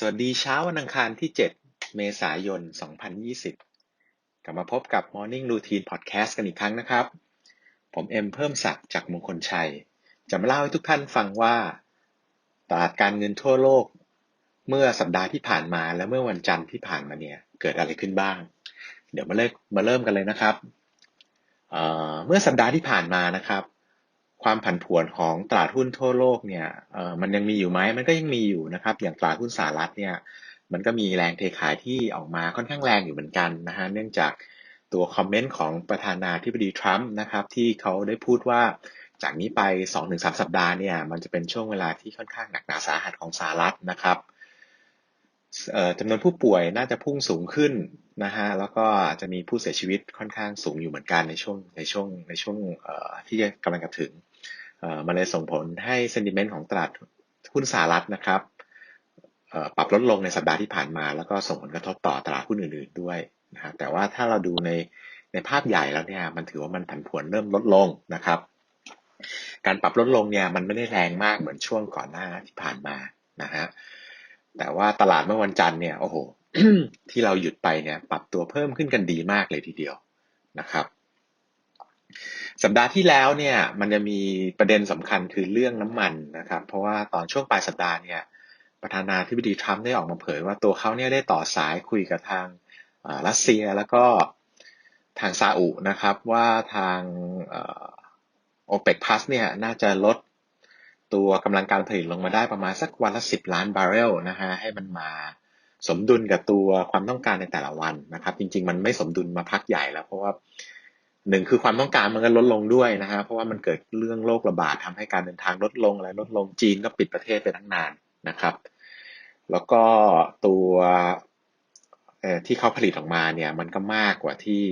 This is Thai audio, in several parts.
สวัสดีเช้าวันอังคารที่ 7 เมษายน 2020 กลับมาพบกับ Morning Routine Podcast กันอีกครั้งนะครับ ผมเอ็มเพิ่มศักดิ์จากมงคลชัย จะมาเล่าให้ทุกท่านฟังว่า ตลาดการเงินทั่วโลก เมื่อสัปดาห์ที่ผ่านมาและเมื่อวันจันทร์ที่ผ่านมาเนี่ยเกิดอะไรขึ้นบ้าง เดี๋ยวมาเริ่มมาเริ่มกันเลยนะครับเเมื่อสัปดาห์ที่ผ่านมานะครับ ความผันผวนของตลาดหุ้นทั่วโลกเนี่ยเออมันยังมีอยู่ไหมมันก็ยังมีอยู่นะครับ อย่างตลาดหุ้นสหรัฐเนี่ยมันก็มีแรงเทขายที่ออกมาค่อนข้างแรงอยู่เหมือนกันนะฮะเนื่องจากตัวคอมเมนต์ของประธานาธิบดีทรัมป์นะครับที่เขาได้พูดว่าจากนี้ไป 2-3 สัปดาห์เนี่ยมันจะเป็นช่วงเวลาที่ค่อนข้างหนักหนาสาหัสของสหรัฐนะครับจำนวนผู้ป่วยน่าจะพุ่งสูงขึ้นนะฮะแล้วก็จะมีผู้เสียชีวิตค่อนข้างสูงอยู่เหมือนกันในช่วงในช่วงในช่วงที่กำลังจะถึง มันเลยส่งผลให้เซนดิเมนต์ของตลาดหุ้นสหรัฐนะครับปรับลดลงในสัปดาห์ที่ผ่านมา แล้วก็ส่งผลกระทบต่อตลาดหุ้นอื่นๆด้วยนะครับแต่ว่าถ้าเราดูในในภาพใหญ่แล้วเนี่ยมันถือว่ามันผันผวนเริ่มลดลงนะครับ การปรับลดลงเนี่ยมันไม่ได้แรงมากเหมือนช่วงก่อนหน้าที่ผ่านมานะฮะแต่ว่าตลาดเมื่อวันจันทร์เนี่ยโอ้โหที่เราหยุดไปเนี่ยปรับตัวเพิ่มขึ้นกันดีมากเลยทีเดียวนะครับ สัปดาห์ที่แล้วเนี่ยมันจะมีประเด็นสำคัญคือเรื่องน้ำมันนะครับ เพราะว่าตอนช่วงปลายสัปดาห์เนี่ยประธานาธิบดีทรัมป์ได้ออกมาเผยว่าตัวเขาเนี่ยได้ต่อสายคุยกับทางรัสเซียแล้วก็ทางซาอุนะครับว่าทางโอเปกพลัสเนี่ยน่าจะลดตัวกำลังการผลิตลงมาได้ประมาณสักวันละสิบล้านบาร์เรลนะฮะให้มันมาสมดุลกับตัวความต้องการในแต่ละวันนะครับ จริง ๆ มันไม่สมดุลมาพักใหญ่แล้ว เพราะว่า หนึ่งคือความต้องการมันก็ลดลงด้วยนะฮะเพราะว่ามันเกิดเรื่องโรคระบาดทำให้การเดินทางลดลงอะไรลดลงจีนก็ปิดประเทศไปตั้งนานนะครับ แล้วก็ตัวที่เขาผลิตออกมาเนี่ยมันก็มากกว่าที่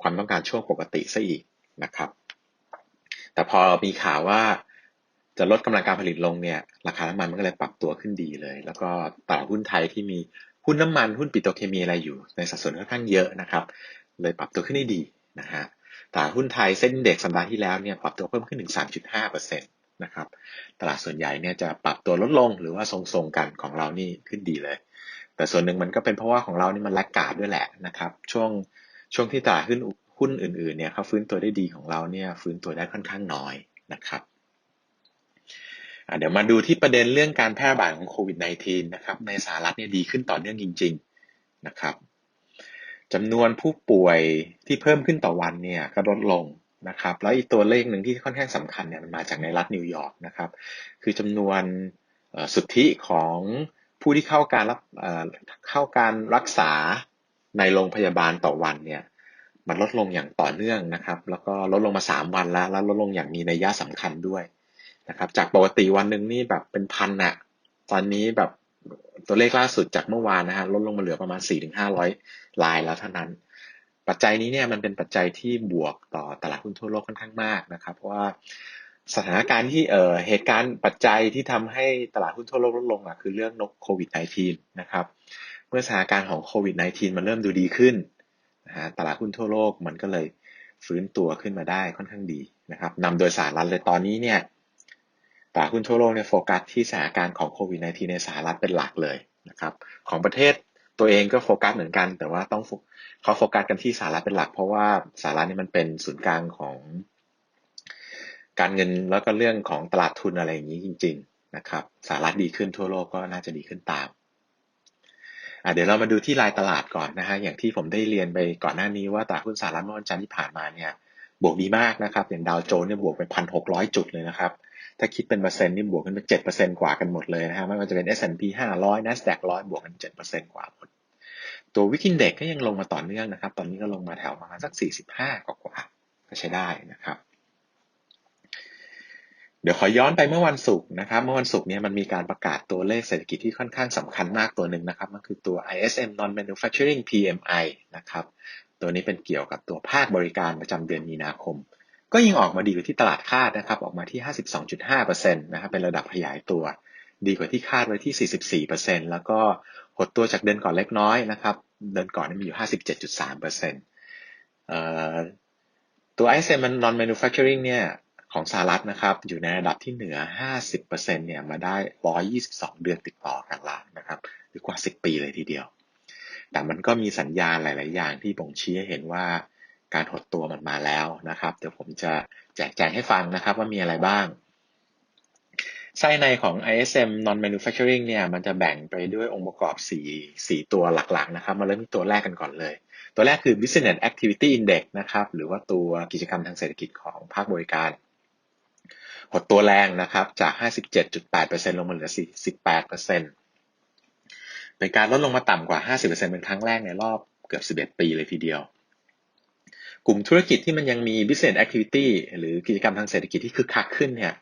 ความต้องการช่วงปกติซะอีกนะครับ แต่พอมีข่าวว่าจะลดกำลังการผลิตลงเนี่ยราคาน้ำมันมันก็เลยปรับตัวขึ้นดีเลย แล้วก็ตลาดหุ้นไทยที่มีหุ้นน้ำมันหุ้นปิโตรเคมีอะไรอยู่ในสัดส่วนค่อนข้างเยอะนะครับ เลยปรับตัวขึ้นได้ดี นะฮะตลาดหุ้นไทยเส้นเด็กสัปดาห์ที่แล้วเนี่ยปรับตัวเพิ่มขึ้นถึง 3.5%นะครับ ตลาดส่วนใหญ่เนี่ยจะปรับตัวลดลงหรือว่าทรงๆกันของเรานี่ขึ้นดีเลย แต่ส่วนหนึ่งมันก็เป็นเพราะว่าของเรานี่มันแลกกาดด้วยแหละนะครับ ช่วงช่วงที่ตลาดหุ้นหุ้นอื่นๆเนี่ยเขาฟื้นตัวได้ดีของเราเนี่ยฟื้นตัวได้ค่อนข้างน้อยนะครับเดี๋ยวมาดูที่ประเด็นเรื่องการแพร่ระบาดของโควิด -19 นะครับในสหรัฐเนี่ยดีขึ้นต่อเนื่องจริง ๆ นะครับ จำนวนผู้ป่วยที่เพิ่มขึ้นต่อวันเนี่ยก็ลดลงนะครับ แล้วอีกตัวเลขหนึ่งที่ค่อนข้างสำคัญเนี่ยมันมาจากในรัฐนิวยอร์กนะครับ คือจำนวนสุทธิของผู้ที่เข้าการรับเข้าการรักษาในโรงพยาบาลต่อวันเนี่ยมันลดลงอย่างต่อเนื่องนะครับ แล้วก็ลดลงมา 3 วันแล้ว แล้วลดลงอย่างมีนัยยะสำคัญด้วยนะครับ จากปกติวันหนึ่งนี่แบบเป็นพันอะตอนนี้แบบ ตัวเลขล่าสุดจากเมื่อวานนะฮะลดลงมาเหลือประมาณ 4-500 ลายแล้วเท่านั้น ปัจจัยนี้เนี่ยมันเป็นปัจจัยที่บวกต่อตลาดหุ้นทั่วโลกค่อนข้างมากนะครับ เพราะว่าสถานการณ์ที่เอ่อเหตุการณ์ปัจจัยที่ทำให้ตลาดหุ้นทั่วโลกลดลงอะคือเรื่องนกโควิด -19 นะครับ เมื่อสถานการณ์ของโควิด -19 มันเริ่มดูดีขึ้นนะฮะตลาดหุ้นทั่วโลกมันก็เลยฟื้นตัวขึ้นมาได้ค่อนข้างดีนะครับนำโดยสหรัฐเลยตอนนี้เนี่ย ตลาดหุ้นทั่วโลกเนี่ยโฟกัสที่สถานการณ์ของโควิด -19 ในสหรัฐเป็นหลักเลยนะครับของประเทศตัวเองก็โฟกัสเหมือนกัน แต่ว่าต้องเขาโฟกัสกันที่สหรัฐเป็นหลัก เพราะว่าสหรัฐนี่มันเป็นศูนย์กลางของการเงินแล้วก็เรื่องของตลาดทุนอะไรอย่างนี้จริง ๆนะครับสหรัฐดีขึ้นทั่วโลกก็น่าจะดีขึ้นตามเดี๋ยวเรามาดูที่รายตลาดก่อนนะฮะอย่างที่ผมได้เรียนไปก่อนหน้านี้ว่าตลาดหุ้นสหรัฐเมื่อวันจันทร์ที่ผ่านมาเนี่ยบวกดีมากนะครับ อย่างดาวโจนส์เนี่ยบวกไปพันหกร้อยจุดเลยนะครับ ถ้าคิดเป็นเปอร์เซ็นต์นี่บวกกันไปเจ็ดเปอร์เซ็นต์กว่ากันหมดเลยนะฮะไม่ว่าจะเป็น S&P 500 NASDAQ 100 บวกกันเจ็ดเปอร์เซ็นต์กว่าหมดตัววิกินเด็กก็ยังลงมาต่อเนื่องนะครับ ตอนนี้ก็ลงมาแถวประมาณสัก 45 กว่ากว่าก็ใช้ได้นะครับ เดี๋ยวขอย้อนไปเมื่อวันศุกร์นะครับ เมื่อวันศุกร์เนี่ยมันมีการประกาศตัวเลขเศรษฐกิจที่ค่อนข้างสำคัญมากตัวหนึ่งนะครับมันคือตัว ISM Non-Manufacturing PMI นะครับ ตัวนี้เป็นเกี่ยวกับตัวภาคบริการประจำเดือนมีนาคม ก็ยังออกมาดีกว่าที่ตลาดคาดนะครับ ออกมาที่ 52.5%นะครับ เป็นระดับขยายตัว ดีกว่าที่คาดไว้ที่ 44%แล้วก็หดตัวจากเดือนก่อนเล็กน้อยนะครับ เดือนก่อนนี่มีอยู่ 57.3%เอ่อตัว ISM non manufacturing เนี่ยของสหรัฐนะครับ อยู่ในระดับที่เหนือ 50%เนี่ยมาได้ 122 เดือนติดต่อกันละนะครับ หรือกว่า 10 ปีเลยทีเดียว แต่มันก็มีสัญญาณหลาย ๆ อย่างที่บ่งชี้ให้เห็นว่า การหดตัวมันมาแล้วนะครับ เดี๋ยวผมจะแจกแจงให้ฟังนะครับว่ามีอะไรบ้างไส้ในของ ISM non manufacturing เนี่ยมันจะแบ่งไปด้วยองค์ประกอบ 4 4 ตัวหลักๆนะครับ มาเริ่มที่ตัวแรกกันก่อนเลย ตัวแรกคือ business activity index นะครับ หรือว่าตัวกิจกรรมทางเศรษฐกิจของภาคบริการ หดตัวแรงนะครับ จาก 57.8%ลงมาเหลือ 48%เป็นการลดลงมาต่ำกว่า 50%เป็นครั้งแรกในรอบเกือบ 11 ปีเลยทีเดียว กลุ่มธุรกิจที่มันยังมี business activity หรือกิจกรรมทางเศรษฐกิจที่คึกคักขึ้นเนี่ย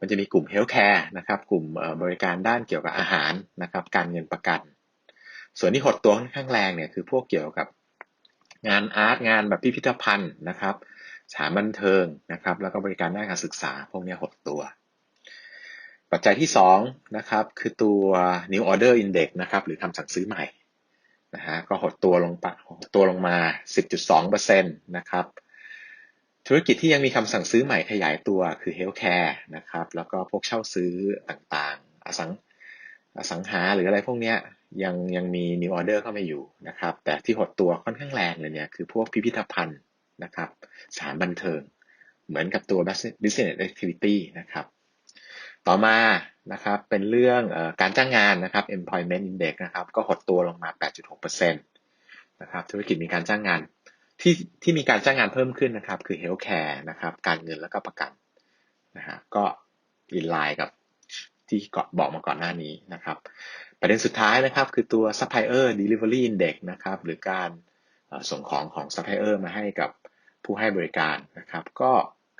มันจะมีกลุ่มเฮลท์แคร์นะครับ กลุ่มบริการด้านเกี่ยวกับอาหารนะครับ การเงินประกัน ส่วนที่หดตัวค่อนข้างแรงเนี่ยคือพวกเกี่ยวกับงานอาร์ตงานแบบพิพิธภัณฑ์นะครับสถานบันเทิงนะครับ แล้วก็บริการด้านการศึกษา พวกนี้หดตัว ปัจจัยที่2นะครับคือตัว new order index นะครับ หรือคำสั่งซื้อใหม่ นะฮะก็หดตัวลงปะหดตัวลงมา 10.2%นะครับ ธุรกิจที่ยังมีคำสั่งซื้อใหม่ขยายตัวคือเฮลท์แคร์นะครับ แล้วก็พวกเช่าซื้อต่างๆ อสังอสังหาหรืออะไรพวกเนี้ยยังยังมี new order เข้ามาอยู่นะครับ แต่ที่หดตัวค่อนข้างแรงเลยเนี่ยคือพวกพิพิธภัณฑ์นะครับสถานบันเทิง เหมือนกับตัว business activity นะครับ ต่อมานะครับเป็นเรื่องอการจ้างงานนะครับ employment index นะครับก็หดตัวลงมา 8.6%นะครับธุรกิจมีการจ้างงานที่ที่มีการจ้างงานเพิ่มขึ้นนะครับ คือเฮลท์แคร์นะครับ การเงินแล้วก็ประกันนะฮะก็อินไลน์กับที่เกาะบอกมาก่อนหน้านี้นะครับ ประเด็นสุดท้ายนะครับ คือตัว supplier delivery index นะครับ หรือการส่งของของ supplier มาให้กับผู้ให้บริการนะครับ ก็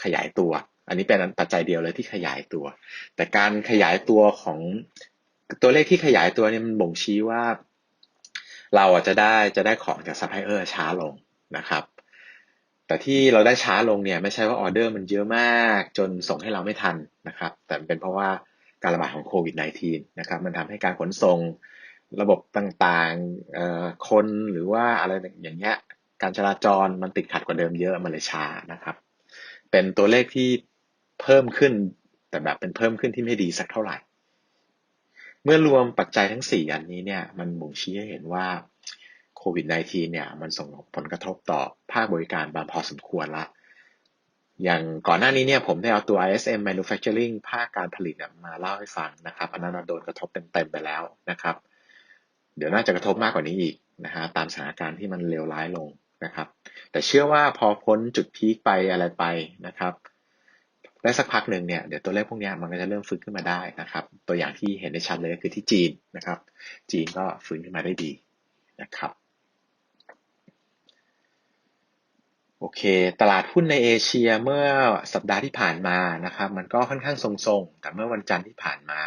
ขยายตัว อันนี้เป็นปัจจัยเดียวเลยที่ขยายตัว แต่การขยายตัวของตัวเลขที่ขยายตัวเนี่ยมันบ่งชี้ว่า เราจะได้จะได้ของจากซัพพลายเออร์ช้าลงนะครับ แต่ที่เราได้ช้าลงเนี่ยไม่ใช่ว่าออเดอร์มันเยอะมากจนส่งให้เราไม่ทันนะครับ แต่เป็นเพราะว่าการระบาดของโควิด -19 นะครับ มันทำให้การขนส่งระบบต่างๆ คนหรือว่าอะไรอย่างเงี้ย การจราจรมันติดขัดกว่าเดิมเยอะ มันเลยช้านะครับ เป็นตัวเลขที่ เพิ่มขึ้น แต่แบบเป็นเพิ่มขึ้นที่ไม่ดีสักเท่าไหร่ เมื่อรวมปัจจัยทั้ง 4 อันนี้เนี่ยมันบ่งชี้ให้เห็นว่าโควิด -19 เนี่ยมันส่งผลกระทบต่อภาคบริการบางพอสมควรละ อย่างก่อนหน้านี้เนี่ยผมได้เอาตัว ISM Manufacturing ภาคการผลิตมาเล่าให้ฟังนะครับอันนั้นโดนกระทบเต็มๆไปแล้วนะครับ เดี๋ยวน่าจะกระทบมากกว่านี้อีกนะฮะตามสถานการณ์ที่มันเลวร้ายลงนะครับ แต่เชื่อว่าพอพ้นจุดพีคไปอะไรไปนะครับ ได้สักพักหนึ่งเนี่ยเดี๋ยวตัวเลขพวกนี้มันก็จะเริ่มฟื้นขึ้นมาได้นะครับ ตัวอย่างที่เห็นได้ชัดเลยก็คือที่จีนนะครับ จีนก็ฟื้นขึ้นมาได้ดีนะครับโอเค ตลาดหุ้นในเอเชียเมื่อสัปดาห์ที่ผ่านมานะครับ มันก็ค่อนข้างทรงๆ แต่เมื่อวันจันทร์ที่ผ่านมา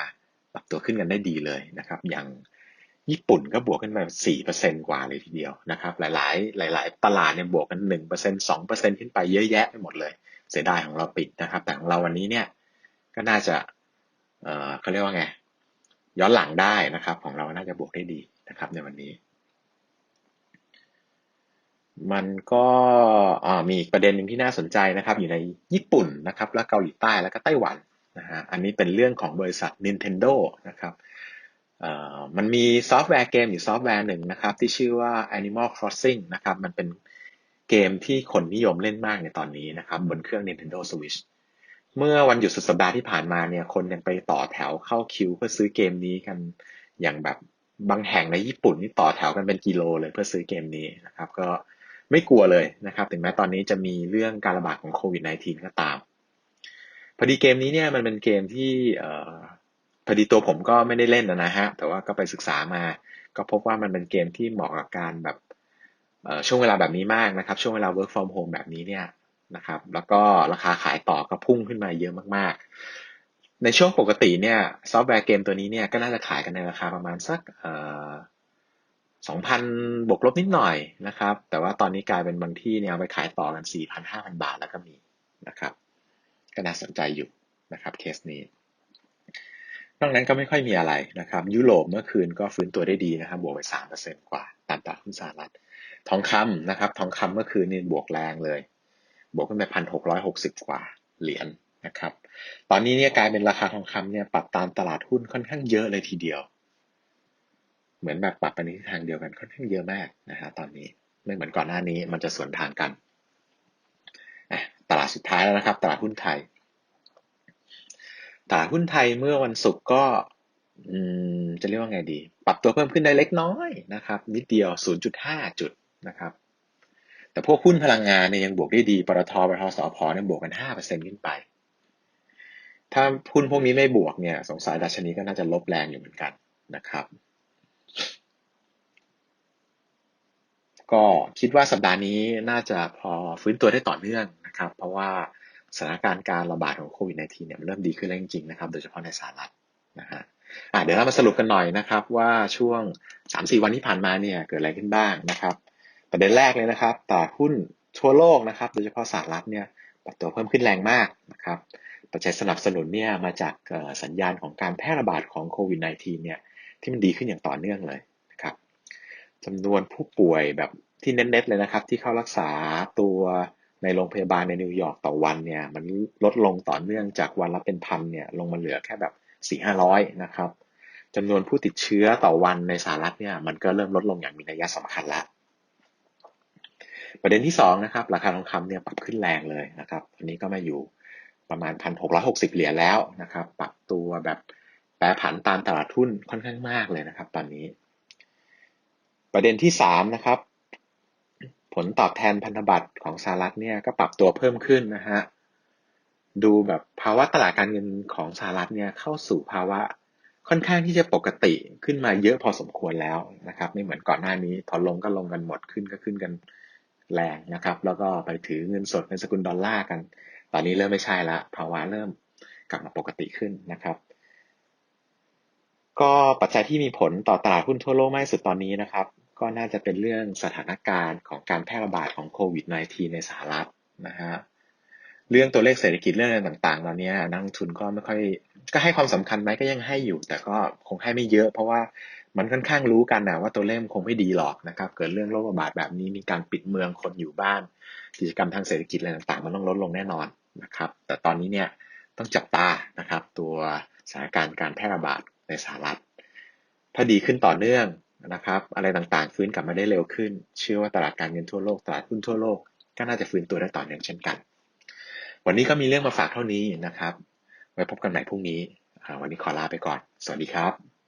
ปรับตัวขึ้นกันได้ดีเลยนะครับ อย่างญี่ปุ่นก็บวกขึ้นมาสี่เปอร์เซ็นกว่าเลยทีเดียวนะครับ หลายๆ หลาย ๆ ตลาดเนี่ยบวกกันหนึ่งเปอร์เซ็นสองเปอร์เซ็นขึ้นไปเยอะแยะไปหมดเลย เสียดายของเราปิดนะครับ แต่ของเราวันนี้เนี่ยก็น่าจะเอ่อเขาเรียกว่าไงย้อนหลังได้นะครับ ของเราน่าจะบวกได้ดีนะครับในวันนี้ มันก็มีอีกประเด็นหนึ่งที่น่าสนใจนะครับ อยู่ในญี่ปุ่นนะครับ และเกาหลีใต้แล้วก็ไต้หวันนะฮะอันนี้เป็นเรื่องของบริษัท Nintendo นะครับมันมีซอฟต์แวร์เกมอยู่ซอฟต์แวร์หนึ่งนะครับ ที่ชื่อว่า Animal Crossing นะครับ มันเป็น เกมที่คนนิยมเล่นมากในตอนนี้นะครับบนเครื่อง Nintendo Switch เมื่อวันหยุดสุดสัปดาห์ที่ผ่านมาเนี่ยคนยังไปต่อแถวเข้าคิวเพื่อซื้อเกมนี้กันอย่างแบบบางแห่งในญี่ปุ่นนี่ต่อแถวกันเป็นกิโลเลยเพื่อซื้อเกมนี้นะครับ ก็ไม่กลัวเลยนะครับ ถึงแม้ตอนนี้จะมีเรื่องการระบาดของโควิด -19 ก็ตาม พอดีเกมนี้เนี่ยมันเป็นเกมที่พอดีตัวผมก็ไม่ได้เล่นนะฮะแต่ว่าก็ไปศึกษามา ก็พบว่ามันเป็นเกมที่เหมาะกับการแบบ ช่วงเวลาแบบนี้มากนะครับ ช่วงเวลา work from home แบบนี้เนี่ยนะครับ แล้วก็ราคาขายต่อก็พุ่งขึ้นมาเยอะมากๆ ในช่วงปกติเนี่ยซอฟต์แวร์เกมตัวนี้เนี่ยก็น่าจะขายกันในราคาประมาณสัก2,000บวกลบนิดหน่อยนะครับ แต่ว่าตอนนี้กลายเป็นบางที่เนี่ยเอาไปขายต่อกัน4,000 5,000บาทแล้วก็มีนะครับ ก็น่าสนใจอยู่นะครับเคสนี้นอกนั้นก็ไม่ค่อยมีอะไรนะครับ ยุโรปเมื่อคืนก็ฟื้นตัวได้ดีนะครับบวกไป3%กว่าตามตลาดหุ้นสหรัฐ ทองคำนะครับ ทองคำเมื่อคืนนี่บวกแรงเลย บวกขึ้นไปพันหกร้อยหกสิบกว่าเหรียญนะครับ ตอนนี้เนี่ยกลายเป็นราคาทองคำเนี่ยปรับตามตลาดหุ้นค่อนข้างเยอะเลยทีเดียว เหมือนแบบปรับไปในทิศทางเดียวกันค่อนข้างเยอะมากนะฮะตอนนี้ไม่เหมือนก่อนหน้านี้มันจะสวนทางกัน ตลาดสุดท้ายแล้วนะครับ ตลาดหุ้นไทย ตลาดหุ้นไทยเมื่อวันศุกร์ก็จะเรียกว่าไงดี ปรับตัวเพิ่มขึ้นได้เล็กน้อยนะครับ นิดเดียว 0.5 จุด นะครับ แต่พวกหุ้นพลังงานเนี่ยยังบวกได้ดี ปตทปตทสพเนี่ยบวกกัน 5%ขึ้นไป ถ้าหุ้นพวกนี้ไม่บวกเนี่ย สงสัยดัชนีก็น่าจะลบแรงอยู่เหมือนกันนะครับ ก็คิดว่าสัปดาห์นี้น่าจะพอฟื้นตัวได้ต่อเนื่องนะครับ เพราะว่าสถานการณ์การระบาดของโควิด -19 เนี่ยเริ่มดีขึ้นแล้วจริงๆนะครับ โดยเฉพาะในสหรัฐนะฮะอะเดี๋ยวเรามาสรุปกันหน่อยนะครับว่าช่วง 3-4 วันที่ผ่านมาเนี่ยเกิดอะไรขึ้นบ้างนะครับ ประเด็นแรกเลยนะครับตลาดหุ้นทั่วโลกนะครับโดยเฉพาะสหรัฐเนี่ยปรับตัวเพิ่มขึ้นแรงมากนะครับปัจจัยสนับสนุนเนี่ยมาจากสัญญาณของการแพร่ระบาดของโควิด -19 เนี่ยที่มันดีขึ้นอย่างต่อเนื่องเลยนะครับจำนวนผู้ป่วยแบบที่เน้นๆเลยนะครับ ที่เข้ารักษาตัวในโรงพยาบาลในนิวยอร์กต่อวันเนี่ยมันลดลงต่อเนื่องจากวันละเป็นพันเนี่ยลงมาเหลือแค่แบบสี่ห้าร้อยนะครับจำนวนผู้ติดเชื้อต่อวันในสหรัฐเนี่ยมันก็เริ่มลดลงอย่างมีนัยสำคัญแล้ว ประเด็นที่สองนะครับราคาทองคำเนี่ยปรับขึ้นแรงเลยนะครับอันนี้ก็มาอยู่ประมาณพันหกร้อยหกสิบเหรียญแล้วนะครับ ปรับตัวแบบแปรผันตามตลาดทุนค่อนข้างมากเลยนะครับ ตอนนี้ ประเด็นที่สามนะครับ ผลตอบแทนพันธบัตรของสหรัฐเนี่ยก็ปรับตัวเพิ่มขึ้นนะฮะดูแบบภาวะตลาดการเงินของสหรัฐเนี่ยเข้าสู่ภาวะค่อนข้างที่จะปกติขึ้นมาเยอะพอสมควรแล้วนะครับ ไม่เหมือนก่อนหน้านี้พอลงก็ลงกันหมดขึ้นก็ขึ้นกัน แรงนะครับ แล้วก็ไปถือเงินสดในสกุลดอลลาร์กัน ตอนนี้เริ่มไม่ใช่ละภาวะเริ่มกลับมาปกติขึ้นนะครับ ก็ปัจจัยที่มีผลต่อตลาดหุ้นทั่วโลกมากสุดตอนนี้นะครับ ก็น่าจะเป็นเรื่องสถานการณ์ของการแพร่ระบาดของโควิด -19 ในสหรัฐนะฮะเรื่องตัวเลขเศรษฐกิจเรื่องอะไรต่างๆเหล่านี้นักทุนก็ไม่ค่อยก็ให้ความสำคัญไหมก็ยังให้อยู่ แต่ก็คงให้ไม่เยอะ เพราะว่า มันค่อนข้างรู้กันนะว่าตัวเลขคงไม่ดีหรอกนะครับ เกิดเรื่องโรคระบาดแบบนี้มีการปิดเมืองคนอยู่บ้าน กิจกรรมทางเศรษฐกิจอะไรต่างๆ มันต้องลดลงแน่นอนนะครับ แต่ตอนนี้เนี่ยต้องจับตานะครับ ตัวสถานการณ์การแพร่ระบาดในสหรัฐ ถ้าดีขึ้นต่อเนื่องนะครับ อะไรต่างๆ ฟื้นกลับมาได้เร็วขึ้น เชื่อว่าตลาดการเงินทั่วโลกตลาดหุ้นทั่วโลกก็น่าจะฟื้นตัวได้ต่อเนื่องเช่นกัน วันนี้ก็มีเรื่องมาฝากเท่านี้นะครับ ไว้พบกันใหม่พรุ่งนี้ วันนี้ขอลาไปก่อน สวัสดีครับ